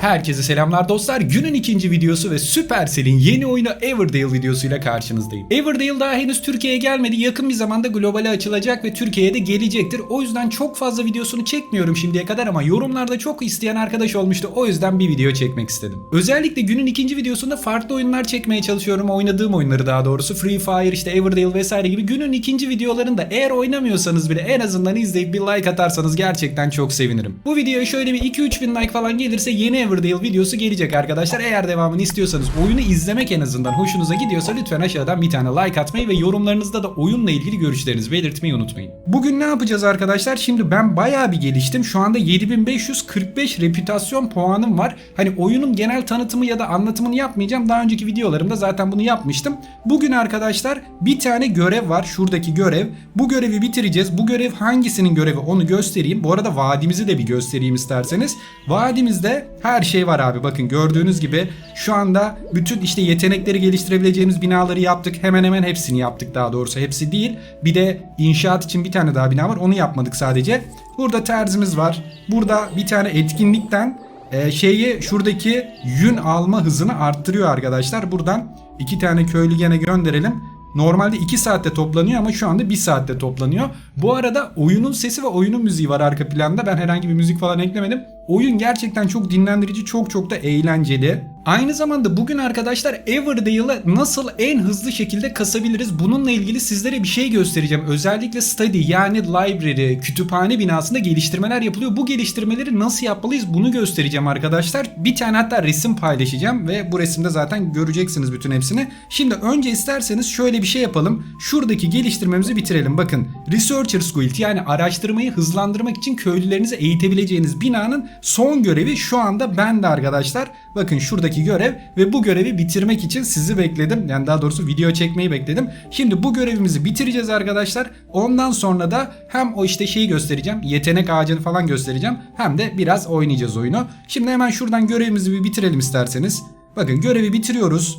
Herkese selamlar dostlar. Günün ikinci videosu ve Supercell'in yeni oyunu Everdale videosuyla karşınızdayım. Everdale daha henüz Türkiye'ye gelmedi. Yakın bir zamanda globale açılacak ve Türkiye'ye de gelecektir. O yüzden çok fazla videosunu çekmiyorum şimdiye kadar ama yorumlarda çok isteyen arkadaş olmuştu. O yüzden bir video çekmek istedim. Özellikle günün ikinci videosunda farklı oyunlar çekmeye çalışıyorum. Oynadığım oyunları daha doğrusu. Free Fire, işte Everdale vesaire gibi günün ikinci videolarında eğer oynamıyorsanız bile en azından izleyip bir like atarsanız gerçekten çok sevinirim. Bu videoya şöyle bir 2-3 bin like falan gelirse yeni Everdale videosu gelecek arkadaşlar. Eğer devamını istiyorsanız oyunu izlemek en azından hoşunuza gidiyorsa lütfen aşağıdan bir tane like atmayı ve yorumlarınızda da oyunla ilgili görüşlerinizi belirtmeyi unutmayın. Bugün ne yapacağız arkadaşlar? Şimdi ben bayağı bir geliştim. Şu anda 7545 reputasyon puanım var. Hani oyunun genel tanıtımı ya da anlatımını yapmayacağım. Daha önceki videolarımda zaten bunu yapmıştım. Bugün arkadaşlar bir tane görev var. Şuradaki görev. Bu görevi bitireceğiz. Bu görev hangisinin görevi onu göstereyim. Bu arada vadimizi de bir göstereyim isterseniz. Vadimizde her şey var abi. Bakın gördüğünüz gibi şu anda bütün işte yetenekleri geliştirebileceğimiz binaları yaptık. Hemen hemen hepsini yaptık daha doğrusu. Hepsi değil. Bir de inşaat için bir tane daha bina var. Onu yapmadık sadece. Burada terzimiz var. Burada bir tane etkinlikten e, şeyi şuradaki yün alma hızını arttırıyor arkadaşlar. Buradan iki tane köylü gene gönderelim. Normalde 2 saatte toplanıyor ama şu anda 1 saatte toplanıyor. Bu arada oyunun sesi ve oyunun müziği var arka planda. Ben herhangi bir müzik falan eklemedim. Oyun gerçekten çok dinlendirici, çok çok da eğlenceli. Aynı zamanda bugün arkadaşlar Everdale'ı nasıl en hızlı şekilde kasabiliriz? Bununla ilgili sizlere bir şey göstereceğim. Özellikle study yani library, kütüphane binasında geliştirmeler yapılıyor. Bu geliştirmeleri nasıl yapmalıyız bunu göstereceğim arkadaşlar. Bir tane hatta resim paylaşacağım ve bu resimde zaten göreceksiniz bütün hepsini. Şimdi önce isterseniz şöyle bir şey yapalım. Şuradaki geliştirmemizi bitirelim. Bakın Researchers Guild yani araştırmayı hızlandırmak için köylülerinizi eğitebileceğiniz binanın son görevi şu anda bende arkadaşlar. Bakın şuradaki görev ve bu görevi bitirmek için sizi bekledim. Yani daha doğrusu video çekmeyi bekledim. Şimdi bu görevimizi bitireceğiz arkadaşlar. Ondan sonra da hem o işte şeyi göstereceğim. Yetenek ağacını falan göstereceğim. Hem de biraz oynayacağız oyunu. Şimdi hemen şuradan görevimizi bir bitirelim isterseniz. Bakın görevi bitiriyoruz.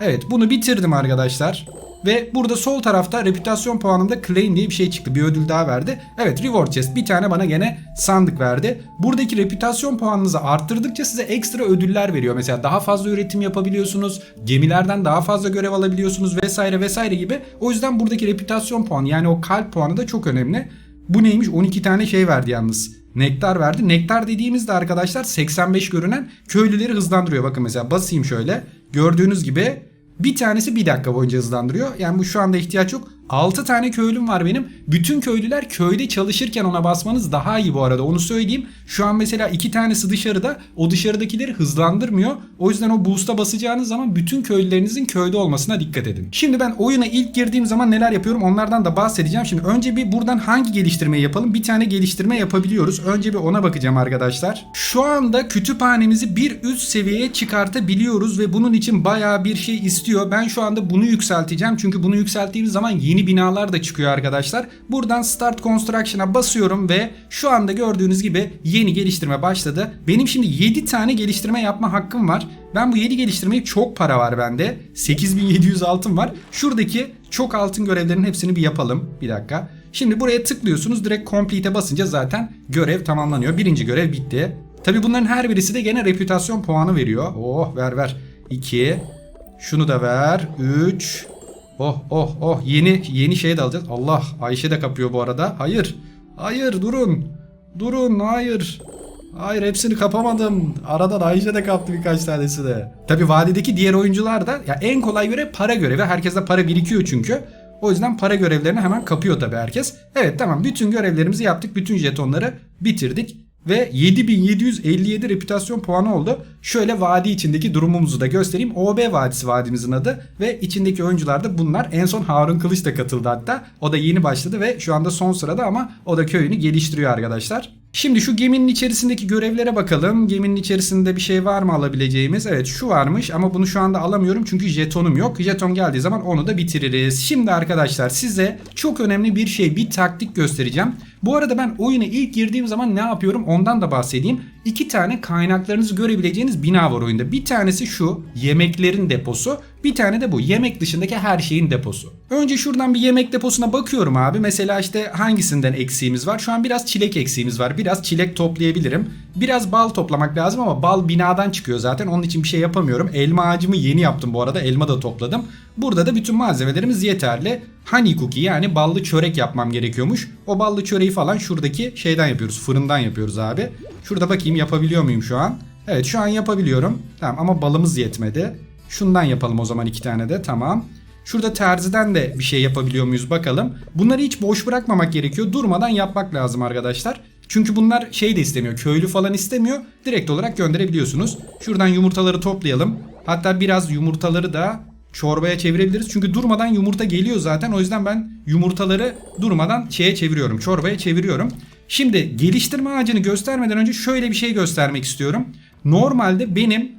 Evet bunu bitirdim arkadaşlar. Ve burada sol tarafta reputasyon puanımda claim diye bir şey çıktı. Bir ödül daha verdi. Evet reward chest bir tane bana gene sandık verdi. Buradaki reputasyon puanınızı arttırdıkça size ekstra ödüller veriyor. Mesela daha fazla üretim yapabiliyorsunuz. Gemilerden daha fazla görev alabiliyorsunuz vesaire vesaire gibi. O yüzden buradaki reputasyon puanı yani o kalp puanı da çok önemli. Bu neymiş? 12 tane şey verdi yalnız. Nektar verdi. Nektar dediğimizde arkadaşlar 85 görünen köylüleri hızlandırıyor. Bakın mesela basayım şöyle. Gördüğünüz gibi bir tanesi bir dakika boyunca hızlandırıyor. Yani bu şu anda ihtiyaç yok. 6 tane köylüm var benim. Bütün köylüler köyde çalışırken ona basmanız daha iyi bu arada onu söyleyeyim. Şu an mesela 2 tanesi dışarıda o dışarıdakileri hızlandırmıyor. O yüzden o boost'a basacağınız zaman bütün köylülerinizin köyde olmasına dikkat edin. Şimdi ben oyuna ilk girdiğim zaman neler yapıyorum onlardan da bahsedeceğim. Şimdi önce bir buradan hangi geliştirmeyi yapalım? Bir tane geliştirme yapabiliyoruz. Önce bir ona bakacağım arkadaşlar. Şu anda kütüphanemizi bir üst seviyeye çıkartabiliyoruz ve bunun için bayağı bir şey istiyor. Ben şu anda bunu yükselteceğim. Çünkü bunu yükselttiğimiz zaman yeni binalar da çıkıyor arkadaşlar. Buradan Start Construction'a basıyorum ve şu anda gördüğünüz gibi yeni geliştirme başladı. Benim şimdi 7 tane geliştirme yapma hakkım var. Ben bu 7 geliştirmeyi çok para var bende. 8700 altın var. Şuradaki çok altın görevlerin hepsini bir yapalım. Bir dakika. Şimdi buraya tıklıyorsunuz. Direkt complete'e basınca zaten görev tamamlanıyor. Birinci görev bitti. Tabi bunların her birisi de gene reputasyon puanı veriyor. Oh ver ver. 2. Şunu da ver. 3. Oh oh oh yeni yeni şey de alacağız. Allah Ayşe de kapıyor bu arada. Hayır. Hayır durun. Durun hayır. Hayır hepsini kapamadım. Aradan Ayşe de kaptı birkaç tanesi de. Tabi vadideki diğer oyuncular da ya en kolay görev para görevi. Herkeste para birikiyor çünkü. O yüzden para görevlerini hemen kapıyor tabi herkes. Evet tamam bütün görevlerimizi yaptık. Bütün jetonları bitirdik. Ve 7757 reputasyon puanı oldu. Şöyle vadi içindeki durumumuzu da göstereyim. OB Vadisi vadimizin adı ve içindeki oyuncular da bunlar. En son Harun Kılıç da katıldı hatta. O da yeni başladı ve şu anda son sırada ama o da köyünü geliştiriyor arkadaşlar. Şimdi şu geminin içerisindeki görevlere bakalım. Geminin içerisinde bir şey var mı alabileceğimiz? Evet şu varmış ama bunu şu anda alamıyorum çünkü jetonum yok. Jeton geldiği zaman onu da bitiririz. Şimdi arkadaşlar size çok önemli bir şey, bir taktik göstereceğim. Bu arada ben oyuna ilk girdiğim zaman ne yapıyorum ondan da bahsedeyim. İki tane kaynaklarınızı görebileceğiniz bina var oyunda. Bir tanesi şu yemeklerin deposu. Bir tane de bu yemek dışındaki her şeyin deposu. Önce şuradan bir yemek deposuna bakıyorum abi. Mesela işte hangisinden eksiğimiz var? Şu an biraz çilek eksiğimiz var. Biraz çilek toplayabilirim. Biraz bal toplamak lazım ama bal binadan çıkıyor zaten. Onun için bir şey yapamıyorum. Elma ağacımı yeni yaptım bu arada. Elma da topladım. Burada da bütün malzemelerimiz yeterli. Honey cookie yani ballı çörek yapmam gerekiyormuş. O ballı çöreği falan şuradaki şeyden yapıyoruz. Fırından yapıyoruz abi. Şurada bakayım yapabiliyor muyum şu an? Evet şu an yapabiliyorum. Tamam ama balımız yetmedi. Şundan yapalım o zaman iki tane de tamam. Şurada terziden de bir şey yapabiliyor muyuz bakalım. Bunları hiç boş bırakmamak gerekiyor. Durmadan yapmak lazım arkadaşlar. Çünkü bunlar şey de istemiyor. Köylü falan istemiyor. Direkt olarak gönderebiliyorsunuz. Şuradan yumurtaları toplayalım. Hatta biraz yumurtaları da çorbaya çevirebiliriz. Çünkü durmadan yumurta geliyor zaten. O yüzden ben yumurtaları durmadan şeye çeviriyorum. Çorbaya çeviriyorum. Şimdi geliştirme ağacını göstermeden önce şöyle bir şey göstermek istiyorum. Normalde benim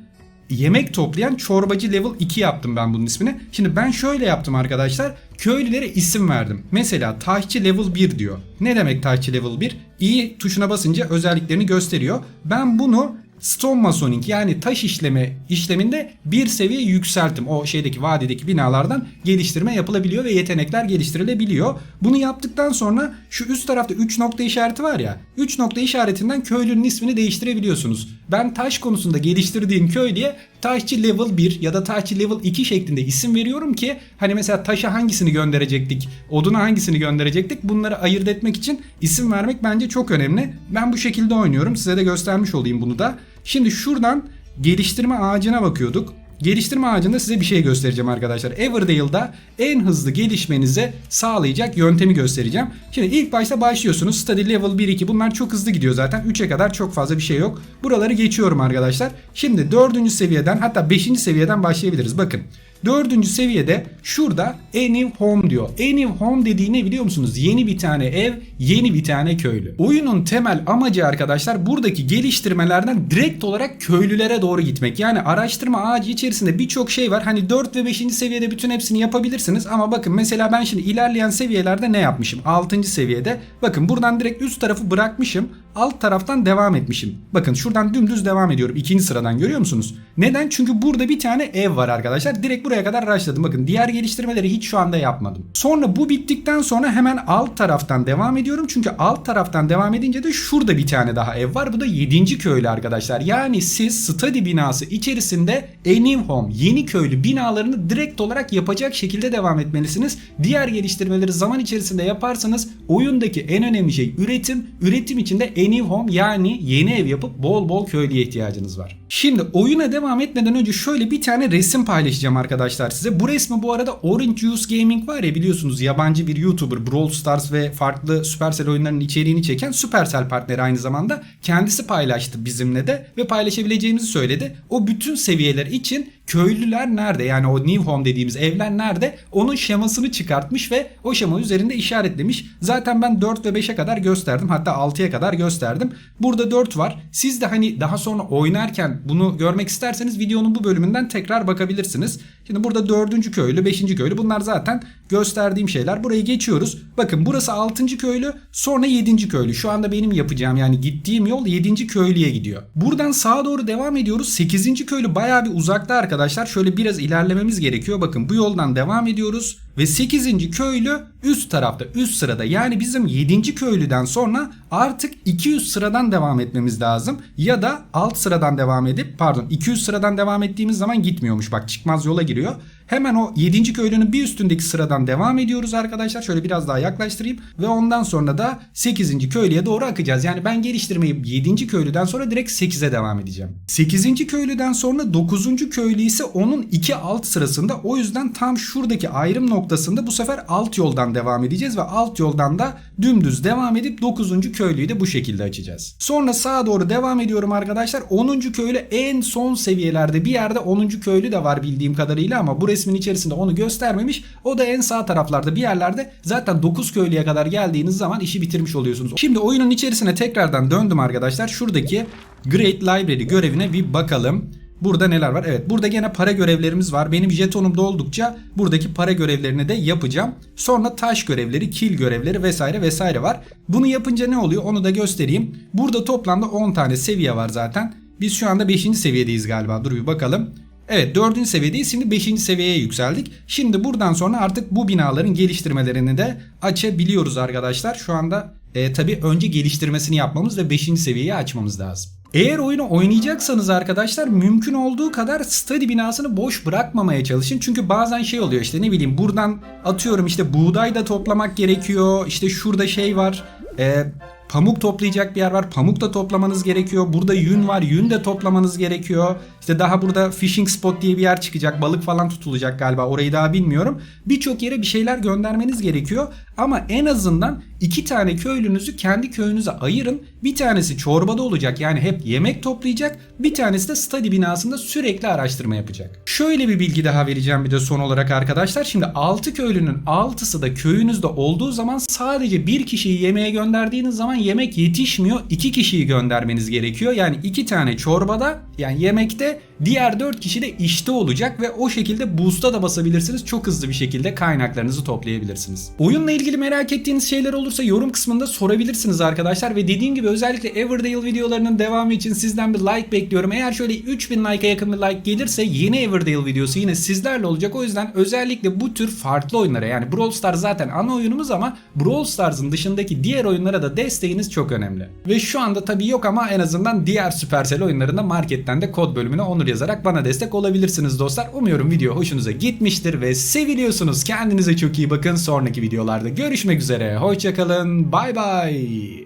yemek toplayan çorbacı level 2 yaptım ben bunun ismini. Şimdi ben şöyle yaptım arkadaşlar. Köylülere isim verdim. Mesela taşçı level 1 diyor. Ne demek taşçı level 1? İyi tuşuna basınca özelliklerini gösteriyor. Ben bunu Stone Masoning yani taş işleme işleminde bir seviye yükselttim. O şeydeki vadideki binalardan geliştirme yapılabiliyor ve yetenekler geliştirilebiliyor. Bunu yaptıktan sonra şu üst tarafta 3 nokta işareti var ya. 3 nokta işaretinden köylünün ismini değiştirebiliyorsunuz. Ben taş konusunda geliştirdiğim köylüye taşçı level 1 ya da taşçı level 2 şeklinde isim veriyorum ki hani mesela taşa hangisini gönderecektik, oduna hangisini gönderecektik bunları ayırt etmek için isim vermek bence çok önemli. Ben bu şekilde oynuyorum. Size de göstermiş olayım bunu da. Şimdi şuradan geliştirme ağacına bakıyorduk. Geliştirme ağacında size bir şey göstereceğim arkadaşlar. Everdale'da en hızlı gelişmenize sağlayacak yöntemi göstereceğim. Şimdi ilk başta başlıyorsunuz. Study level 1-2 bunlar çok hızlı gidiyor zaten. 3'e kadar çok fazla bir şey yok. Buraları geçiyorum arkadaşlar. Şimdi 4. seviyeden hatta 5. seviyeden başlayabiliriz. Bakın. Dördüncü seviyede şurada a home diyor. A home dediği ne biliyor musunuz? Yeni bir tane ev, yeni bir tane köylü. Oyunun temel amacı arkadaşlar buradaki geliştirmelerden direkt olarak köylülere doğru gitmek. Yani araştırma ağacı içerisinde birçok şey var. Hani 4 ve 5. seviyede bütün hepsini yapabilirsiniz. Ama bakın mesela ben şimdi ilerleyen seviyelerde ne yapmışım? 6. seviyede. Bakın buradan direkt üst tarafı bırakmışım. Alt taraftan devam etmişim. Bakın şuradan dümdüz devam ediyorum. ikinci sıradan görüyor musunuz? Neden? Çünkü burada bir tane ev var arkadaşlar. Direkt buraya kadar rushladım. Bakın diğer geliştirmeleri hiç şu anda yapmadım. Sonra bu bittikten sonra hemen alt taraftan devam ediyorum. Çünkü alt taraftan devam edince de şurada bir tane daha ev var. Bu da 7. köylü arkadaşlar. Yani siz study binası içerisinde a new home, yeni köylü binalarını direkt olarak yapacak şekilde devam etmelisiniz. Diğer geliştirmeleri zaman içerisinde yaparsanız oyundaki en önemli şey üretim. Üretim içinde a new home yani yeni ev yapıp bol bol köylüye ihtiyacınız var. Şimdi oyuna devam etmeden önce şöyle bir tane resim paylaşacağım arkadaşlar size. Bu resmi bu arada Orange Juice Gaming var ya biliyorsunuz yabancı bir YouTuber Brawl Stars ve farklı Supercell oyunlarının içeriğini çeken Supercell partneri aynı zamanda. Kendisi paylaştı bizimle de ve paylaşabileceğimizi söyledi. O bütün seviyeler için köylüler nerede yani o new home dediğimiz evler nerede onun şemasını çıkartmış ve o şema üzerinde işaretlemiş. Zaten ben 4 ve 5'e kadar gösterdim hatta 6'ya kadar gösterdim. Burada 4 var. Siz de hani daha sonra oynarken bunu görmek isterseniz videonun bu bölümünden tekrar bakabilirsiniz. Şimdi burada 4. köylü 5. köylü bunlar zaten gösterdiğim şeyler. Burayı geçiyoruz. Bakın burası 6. köylü sonra 7. köylü. Şu anda benim yapacağım yani gittiğim yol 7. köylüye gidiyor. Buradan sağa doğru devam ediyoruz. 8. köylü bayağı bir uzakta arkadaşlar. Şöyle biraz ilerlememiz gerekiyor. Bakın bu yoldan devam ediyoruz. Ve 8. köylü üst tarafta üst sırada yani bizim 7. köylüden sonra artık 200 sıradan devam etmemiz lazım. Ya da alt sıradan devam edip pardon 200 sıradan devam ettiğimiz zaman gitmiyormuş bak çıkmaz yola giriyor. Hemen o 7. köylünün bir üstündeki sıradan devam ediyoruz arkadaşlar. Şöyle biraz daha yaklaştırayım. Ve ondan sonra da 8. köylüye doğru akacağız. Yani ben geliştirmeyi 7. köylüden sonra direkt 8'e devam edeceğim. 8. köylüden sonra 9. köylü ise onun 2 alt sırasında. O yüzden tam şuradaki ayrım noktasında bu sefer alt yoldan devam edeceğiz. Ve alt yoldan da dümdüz devam edip 9. köylüyü de bu şekilde açacağız. Sonra sağa doğru devam ediyorum arkadaşlar. 10. köylü en son seviyelerde bir yerde 10. köylü de var bildiğim kadarıyla ama bu resmin içerisinde onu göstermemiş. O da en sağ taraflarda bir yerlerde zaten 9 köylüye kadar geldiğiniz zaman işi bitirmiş oluyorsunuz. Şimdi oyunun içerisine tekrardan döndüm arkadaşlar. Şuradaki Great Library görevine bir bakalım. Burada neler var? Evet burada gene para görevlerimiz var. Benim jetonum doldukça buradaki para görevlerini de yapacağım. Sonra taş görevleri, kill görevleri vesaire vesaire var. Bunu yapınca ne oluyor onu da göstereyim. Burada toplamda 10 tane seviye var zaten. Biz şu anda 5. seviyedeyiz galiba. Dur bir bakalım. Evet 4. seviyedeyiz. Şimdi 5. seviyeye yükseldik. Şimdi buradan sonra artık bu binaların geliştirmelerini de açabiliyoruz arkadaşlar. Şu anda e, tabii önce geliştirmesini yapmamız ve 5. seviyeyi açmamız lazım. Eğer oyunu oynayacaksanız arkadaşlar mümkün olduğu kadar study binasını boş bırakmamaya çalışın. Çünkü bazen şey oluyor işte ne bileyim buradan atıyorum işte buğday da toplamak gerekiyor. İşte şurada şey var. E, pamuk toplayacak bir yer var. Pamuk da toplamanız gerekiyor. Burada yün var. Yün de toplamanız gerekiyor. İşte daha burada fishing spot diye bir yer çıkacak. Balık falan tutulacak galiba. Orayı daha bilmiyorum. Birçok yere bir şeyler göndermeniz gerekiyor. Ama en azından iki tane köylünüzü kendi köyünüze ayırın. Bir tanesi çorbada olacak. Yani hep yemek toplayacak. Bir tanesi de study binasında sürekli araştırma yapacak. Şöyle bir bilgi daha vereceğim bir de son olarak arkadaşlar. Şimdi 6 köylünün 6'sı da köyünüzde olduğu zaman sadece bir kişiyi yemeğe gönderdiğiniz zaman yemek yetişmiyor. 2 kişiyi göndermeniz gerekiyor. Yani 2 tane çorbada yani yemekte diğer 4 kişi de işte olacak ve o şekilde boost'a da basabilirsiniz. Çok hızlı bir şekilde kaynaklarınızı toplayabilirsiniz. Oyunla ilgili merak ettiğiniz şeyler olursa yorum kısmında sorabilirsiniz arkadaşlar ve dediğim gibi özellikle Everdale videolarının devamı için sizden bir like bekliyorum. Eğer şöyle 3000 like'a yakın bir like gelirse yeni Everdale videosu yine sizlerle olacak. O yüzden özellikle bu tür farklı oyunlara yani Brawl Stars zaten ana oyunumuz ama Brawl Stars'ın dışındaki diğer oyunlara da desteğiniz çok önemli. Ve şu anda tabii yok ama en azından diğer Supercell oyunlarında marketten de kod bölümüne onur yazarak bana destek olabilirsiniz dostlar. Umuyorum video hoşunuza gitmiştir ve seviliyorsunuz. Kendinize çok iyi bakın. Sonraki videolarda görüşmek üzere. Hoşçakalın. Bay bay.